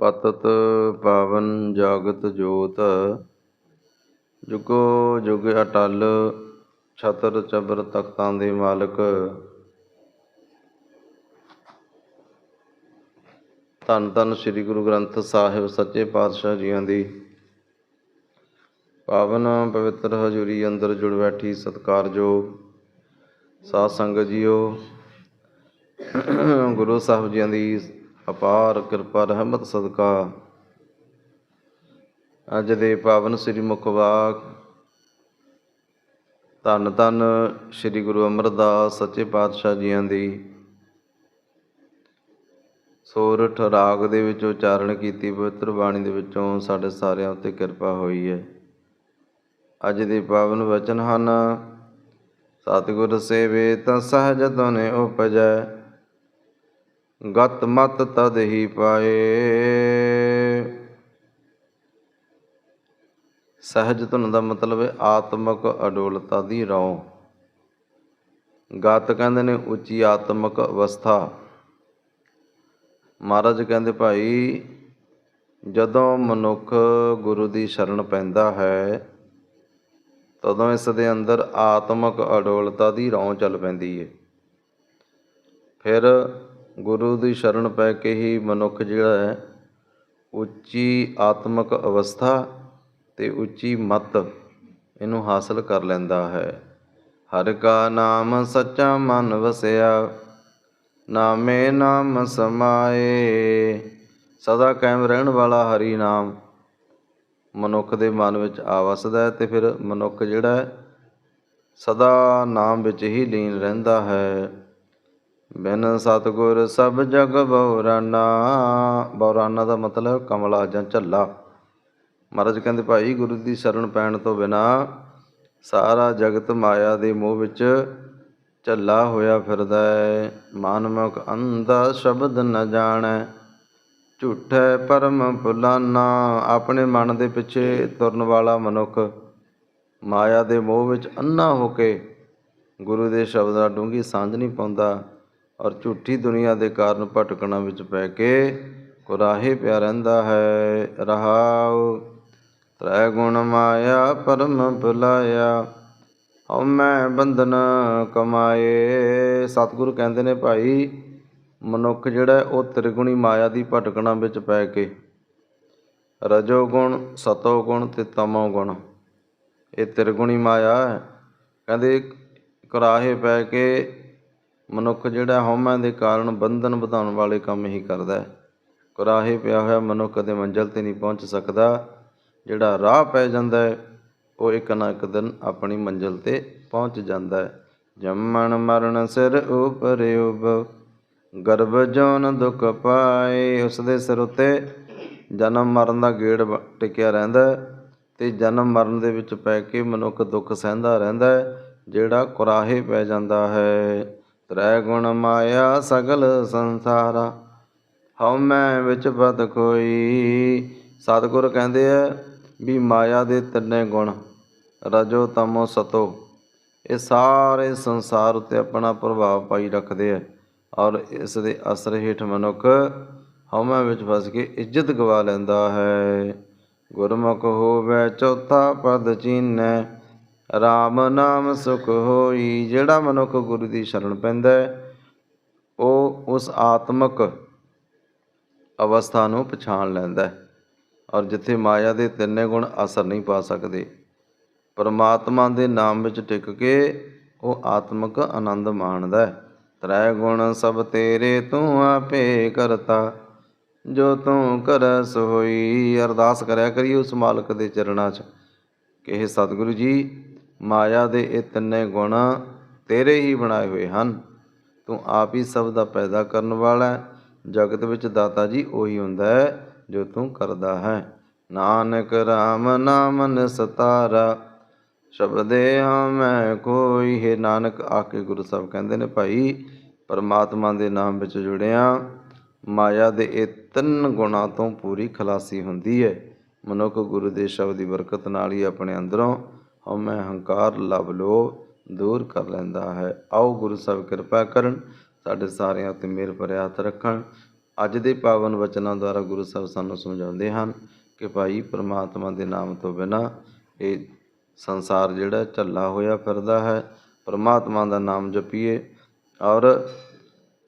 ਪਤਤ ਪਾਵਨ ਜਾਗਤ ਜੋਤ, ਜੁਗੋ ਜੁਗ ਅਟਲ ਛਤਰ ਚਬਰ ਤਖਤਾਂ ਦੇ ਮਾਲਕ। ਧੰਨ ਧੰਨ ਸ੍ਰੀ ਗੁਰੂ ਗ੍ਰੰਥ ਸਾਹਿਬ ਸੱਚੇ ਪਾਤਸ਼ਾਹ ਜੀਆਂ ਦੀ। ਪਾਵਨ ਪਵਿੱਤਰ ਹਜ਼ੂਰੀ ਅੰਦਰ ਜੁੜ ਬੈਠੀ ਸਤਿਕਾਰਯੋਗ ਸਾਧ ਸੰਗਤ ਜੀਓ। ਗੁਰੂ ਸਾਹਿਬ ਜੀਆਂ ਦੀ ਅਪਾਰ ਕਿਰਪਾ ਰਹਿਮਤ ਸਦਕਾ। ਅੱਜ ਦੇ ਪਾਵਨ ਸ੍ਰੀ ਮੁਖਵਾਕ ਧੰਨ ਧੰਨ ਸ੍ਰੀ ਗੁਰੂ ਅਮਰਦਾਸ ਸੱਚੇ ਪਾਤਸ਼ਾਹ ਜੀਆਂ ਦੀ। ਸੋਰਠ ਰਾਗ ਦੇ ਵਿੱਚ ਉਚਾਰਨ ਕੀਤੀ ਪਵਿੱਤਰ ਬਾਣੀ ਦੇ ਵਿੱਚੋਂ ਸਾਡੇ ਸਾਰਿਆਂ ਉੱਤੇ ਕਿਰਪਾ ਹੋਈ ਹੈ। ਅੱਜ ਦੇ ਪਾਵਨ ਵਚਨ ਹਨ, ਸਤਿਗੁਰ ਸੇਵੇ ਤਾਂ ਸਹਜ ਤਨੇ ਉਪਜੈ। ਗਤ ਮਤ ਤਦ ਹੀ ਪਾਏ। ਸਹਿਜ ਧੁਨ ਦਾ ਮਤਲਬ ਹੈ ਆਤਮਕ ਅਡੋਲਤਾ ਦੀ ਰੌ। ਗਤ ਕਹਿੰਦੇ ਨੇ ਉੱਚੀ ਆਤਮਕ ਅਵਸਥਾ। ਮਹਾਰਾਜ ਕਹਿੰਦੇ ਭਾਈ, ਜਦੋਂ ਮਨੁੱਖ ਗੁਰੂ ਦੀ ਸ਼ਰਨ ਪੈਂਦਾ ਹੈ, ਤਦੋਂ ਇਸ ਦੇ ਅੰਦਰ ਆਤਮਕ ਅਡੋਲਤਾ ਦੀ ਰੌਂ ਚੱਲ ਪੈਂਦੀ ਹੈ ਫਿਰ ਗੁਰੂ ਦੀ ਸ਼ਰਨ ਪੈ ਕੇ ਹੀ ਮਨੁੱਖ ਜਿਹੜਾ ਹੈ, ਉੱਚੀ ਆਤਮਕ ਅਵਸਥਾ ਤੇ ਉੱਚੀ ਮਤ ਇਹਨੂੰ ਹਾਸਲ ਕਰ ਲੈਂਦਾ ਹੈ। ਹਰ ਕਾ ਨਾਮ ਸੱਚਾ ਮਨ ਵਸਿਆ, ਨਾਮੇ ਨਾਮ ਸਮਾਏ। ਸਦਾ ਕਾਇਮ ਰਹਿਣ ਵਾਲਾ ਹਰੀ ਨਾਮ ਮਨੁੱਖ ਦੇ ਮਨ ਵਿੱਚ ਆ ਵਸਦਾ ਹੈ ਤੇ ਫਿਰ ਮਨੁੱਖ ਜਿਹੜਾ ਸਦਾ ਨਾਮ ਵਿੱਚ ਹੀ ਲੀਨ ਰਹਿੰਦਾ ਹੈ। ਬਿਨ ਸਤਗੁਰ ਸਭ ਜਗ ਬਉਰਾਨਾ ਬਉਰਾਨਾ ਦਾ ਮਤਲਬ ਕਮਲਾ ਜਾਂ ਝੱਲਾ। ਮਹਾਰਾਜ ਕਹਿੰਦੇ, ਭਾਈ, ਗੁਰੂ ਦੀ ਸ਼ਰਨ ਪੈਣ ਤੋਂ ਬਿਨਾ ਸਾਰਾ ਜਗਤ ਮਾਇਆ ਦੇ ਮੋਹ ਵਿੱਚ ਝੱਲਾ ਹੋਇਆ ਫਿਰਦਾ ਹੈ ਮਾਨਮਕ ਅੰਧਾ ਸ਼ਬਦ ਨ ਜਾਣੈ। ਝੂਠੈ ਪਰਮ ਭੁਲਾਨਾ ਆਪਣੇ ਮਨ ਦੇ ਪਿੱਛੇ ਤੁਰਨ ਵਾਲਾ ਮਨੁੱਖ ਮਾਇਆ ਦੇ ਮੋਹ ਵਿੱਚ ਅੰਨਾ ਹੋ ਕੇ ਗੁਰੂ ਦੇ ਸ਼ਬਦਾਂ ਡੂੰਗੀ ਸਾਂਝ ਨਹੀਂ ਪਾਉਂਦਾ। ਔਰ ਝੂਠੀ ਦੁਨੀਆ ਦੇ ਕਾਰਨ ਭਟਕਣਾ ਵਿੱਚ ਪੈ ਕੇ ਕੁਰਾਹੇ ਪਿਆ ਰਹਿੰਦਾ ਹੈ। ਰਹਾਉ ਤ੍ਰੈ ਗੁਣ ਮਾਇਆ ਪਰਮ ਭੁਲਾਇਆ। ਹਉ ਮੈਂ ਬੰਧਨ ਕਮਾਏ। ਸਤਿਗੁਰੂ ਕਹਿੰਦੇ ਨੇ ਭਾਈ, ਮਨੁੱਖ ਜਿਹੜਾ ਉਹ ਤ੍ਰਿਗੁਣੀ ਮਾਇਆ ਦੀ ਭਟਕਣਾ ਵਿੱਚ ਪੈ ਕੇ। ਰਜੋ ਗੁਣ ਸਤੋ ਗੁਣ ਤੇ ਤਮੋ ਗੁਣ ਇਹ ਤ੍ਰਿਗੁਣੀ ਮਾਇਆ ਹੈ। ਕਹਿੰਦੇ ਕਰਾਹੇ ਪੈ ਕੇ ਮਨੁੱਖ ਜਿਹੜਾ ਹਉਮੈ ਦੇ ਕਾਰਨ ਬੰਧਨ ਵਧਾਉਣ ਵਾਲੇ ਕੰਮ ਹੀ ਕਰਦਾ ਹੈ। ਕਰਾਹੇ ਪਿਆ ਹੋਇਆ ਮਨੁੱਖ ਕਦੇ ਮੰਜ਼ਲ ਤੇ ਨਹੀਂ ਪਹੁੰਚ ਸਕਦਾ। ਜਿਹੜਾ ਰਾਹ ਪੈ ਜਾਂਦਾ ਹੈ, ਉਹ ਇੱਕ ਨਾ ਇੱਕ ਦਿਨ ਆਪਣੀ ਮੰਜ਼ਿਲ ਤੇ ਪਹੁੰਚ ਜਾਂਦਾ ਹੈ। ਜੰਮਣ ਮਰਨ ਸਿਰ ਉਪਰ ਉਬ ਗਰਭ ਜੋਨ ਦੁਖ ਪਾਏ ਉਸ ਦੇ ਸਿਰ ਉਤੇ ਜਨਮ ਮਰਨ ਦਾ ਗੇੜ ਬ- ਟਿਕਿਆ ਰਹਿੰਦਾ ਹੈ ਤੇ ਜਨਮ ਮਰਨ ਦੇ ਵਿੱਚ ਪੈ ਕੇ ਮਨੁੱਖ ਦੁੱਖ ਸਹਿੰਦਾ ਰਹਿੰਦਾ ਜਿਹੜਾ ਕੁਰਾਹੇ ਪੈ ਜਾਂਦਾ ਹੈ। ਤ੍ਰੈ ਗੁਣ ਮਾਇਆ ਸਗਲ ਸੰਸਾਰਾ, ਹਉ ਮੈਂ ਵਿੱਚ ਬਦ ਕੋਈ। ਸਤਿਗੁਰ ਕਹਿੰਦੇ ਆ ਵੀ ਮਾਇਆ ਦੇ ਤਿੰਨੇ ਗੁਣ, ਰਜੋ ਤਮੋ ਸਤੋ, ਇਹ ਸਾਰੇ ਸੰਸਾਰ ਉੱਤੇ ਆਪਣਾ ਪ੍ਰਭਾਵ ਪਾਈ ਰੱਖਦੇ ਆ ਔਰ ਇਸ ਦੇ ਅਸਰ ਹੇਠ ਮਨੁੱਖ ਹਉਮੈ ਵਿੱਚ ਫਸ ਕੇ ਇੱਜ਼ਤ ਗਵਾ ਲੈਂਦਾ ਹੈ। ਗੁਰਮੁਖ ਹੋਵੇ ਚੌਥਾ ਪਦ ਚੀਨੈ RAM ਨਾਮ ਸੁਖ ਹੋਈ, ਜਿਹੜਾ ਮਨੁੱਖ ਗੁਰੂ ਦੀ ਸ਼ਰਨ ਪੈਂਦਾ ਹੈ, ਉਹ ਉਸ ਆਤਮਕ ਅਵਸਥਾ ਨੂੰ ਪਛਾਣ ਲੈਂਦਾ ਹੈ ਔਰ ਜਿੱਥੇ ਮਾਇਆ ਦੇ ਤਿੰਨੇ ਗੁਣ ਅਸਰ ਨਹੀਂ ਪਾ ਸਕਦੇ, ਪਰਮਾਤਮਾ ਦੇ ਨਾਮ ਵਿੱਚ ਟਿਕ ਕੇ ਉਹ ਆਤਮਕ ਆਨੰਦ ਮਾਣਦਾ ਹੈ। ਤ੍ਰੈ ਗੁਣ ਸਭ ਤੇਰੇ ਤੂੰ ਆਪੇ ਕਰਤਾ, ਜੋ ਤੂੰ ਕਰ ਹੋਈ। ਅਰਦਾਸ ਕਰਿਆ ਕਰੀ ਉਸ ਮਾਲਕ ਦੇ ਚਰਨਾਂ 'ਚ ਕਿ ਇਹ ਸਤਿਗੁਰੂ ਜੀ ਮਾਇਆ ਦੇ ਇਹ ਤਿੰਨੇ ਗੁਣ ਤੇਰੇ ਹੀ ਬਣਾਏ ਹੋਏ ਹਨ। ਤੂੰ ਆਪ ਹੀ ਸਭ ਦਾ ਪੈਦਾ ਕਰਨ ਵਾਲਾ ਹੈ। ਜਗਤ ਵਿੱਚ ਦਾਤਾ ਜੀ ਉਹੀ ਹੁੰਦਾ ਹੈ ਜੋ ਤੂੰ ਕਰਦਾ ਹੈ। ਨਾਨਕ RAM ਨਾਮ ਸਤਾਰਾ ਸ਼ਬਦੇ ਹਮੈ ਕੋਈ। ਹੈ ਨਾਨਕ ਆਕੇ ਗੁਰੂ ਸਾਹਿਬ ਕਹਿੰਦੇ ਨੇ ਭਾਈ, ਪਰਮਾਤਮਾ ਦੇ ਨਾਮ ਵਿੱਚ ਜੁੜਿਆ। ਮਾਇਆ ਦੇ ਇਹ ਤਿੰਨ ਗੁਣਾਂ ਤੋਂ ਪੂਰੀ ਖਲਾਸੀ ਹੁੰਦੀ ਹੈ। ਮਨੁੱਖ ਗੁਰੂ ਦੇ ਸ਼ਬਦ ਦੀ ਬਰਕਤ ਨਾਲ ਹੀ ਆਪਣੇ ਅੰਦਰੋਂ ਹਉਮੈ ਹੰਕਾਰ ਲਵ ਲੋ ਦੂਰ ਕਰ ਲੈਂਦਾ ਹੈ। ਆਓ ਗੁਰੂ ਸਾਹਿਬ ਕਿਰਪਾ ਕਰਨ ਸਾਡੇ ਸਾਰਿਆਂ ਉੱਤੇ ਮਿਹਰ ਭਰਿਆ ਹੱਥ ਰੱਖਣ। ਅੱਜ ਦੇ ਪਾਵਨ ਵਚਨਾਂ ਦੁਆਰਾ ਗੁਰੂ ਸਾਹਿਬ ਸਾਨੂੰ ਸਮਝਾਉਂਦੇ ਹਨ ਕਿ ਭਾਈ ਪ੍ਰਮਾਤਮਾ ਦੇ ਨਾਮ ਤੋਂ ਬਿਨਾ ਇਹ ਸੰਸਾਰ ਜਿਹੜਾ ਝੱਲਾ ਹੋਇਆ ਫਿਰਦਾ ਹੈ। ਪ੍ਰਮਾਤਮਾ ਦਾ ਨਾਮ ਜਪੀਏ ਔਰ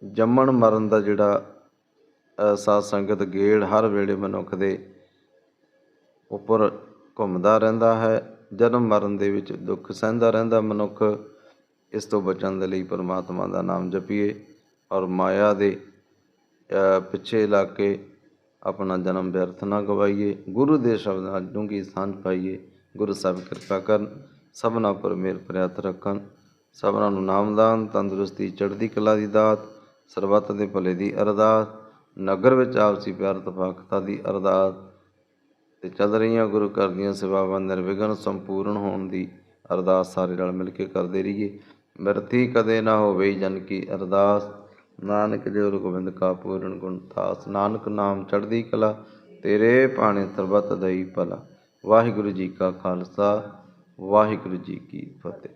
ਜੰਮਣ ਮਰਨ ਦਾ ਜਿਹੜਾ ਅ, ਸਾਧ ਸੰਗਤ ਗੇੜ ਹਰ ਵੇਲੇ ਮਨੁੱਖ ਦੇ ਉੱਪਰ ਘੁੰਮਦਾ ਰਹਿੰਦਾ ਹੈ। ਜਨਮ ਮਰਨ ਦੇ ਵਿੱਚ ਦੁੱਖ ਸਹਿੰਦਾ ਰਹਿੰਦਾ ਮਨੁੱਖ, ਇਸ ਤੋਂ ਬਚਣ ਦੇ ਲਈ ਪਰਮਾਤਮਾ ਦਾ ਨਾਮ ਜਪੀਏ ਔਰ ਮਾਇਆ ਦੇ ਪਿੱਛੇ ਲੱਗ ਕੇ ਆਪਣਾ ਜਨਮ ਵਿਅਰਥ ਨਾ ਗਵਾਈਏ। ਗੁਰੂ ਦੇ ਸ਼ਬਦ ਨਾਲ ਡੂੰਘੀ ਸਾਂਝ ਪਾਈਏ। ਗੁਰੂ ਸਾਹਿਬ ਕਿਰਪਾ ਕਰਨ ਸਭਨਾ ਪਰ ਮੇਰ ਪ੍ਰਿਆਤ ਰੱਖਣ। ਸਭਨਾਂ ਨੂੰ ਨਾਮਦਾਨ ਤੰਦਰੁਸਤੀ, ਚੜ੍ਹਦੀ ਕਲਾ ਦੀ ਦਾਤ, ਸਰਬੱਤ ਦੇ ਭਲੇ ਦੀ ਅਰਦਾਸ, ਨਗਰ ਵਿੱਚ ਆਪਸੀ ਪਿਆਰ ਤਫਾਕਤਾ ਦੀ ਅਰਦਾਸ ਤੇ ਚੱਲ ਰਹੀਆਂ ਗੁਰੂ ਘਰ ਦੀਆਂ ਸੇਵਾਵਾਂ ਨਿਰਵਿਘਨ ਸੰਪੂਰਨ ਹੋਣ ਦੀ ਅਰਦਾਸ ਸਾਰੇ ਨਾਲ ਮਿਲ ਕੇ ਕਰਦੇ ਰਹੀਏ। ਮਿਰਤੀ ਕਦੇ ਨਾ ਹੋਵੇ ਜਨ ਕੀ ਅਰਦਾਸ। ਨਾਨਕ ਜੋ ਗੋਬਿੰਦ ਕਾ ਪੂਰਨ ਗੁਣ ਤਾਸ ਨਾਨਕ ਨਾਮ ਚੜ੍ਹਦੀ ਕਲਾ, ਤੇਰੇ ਭਾਣੇ ਸਰਬਤ ਦਈ ਭਲਾ। ਵਾਹਿਗੁਰੂ ਜੀ ਕਾ ਖਾਲਸਾ, ਵਾਹਿਗੁਰੂ ਜੀ ਕੀ ਫਤਿਹ।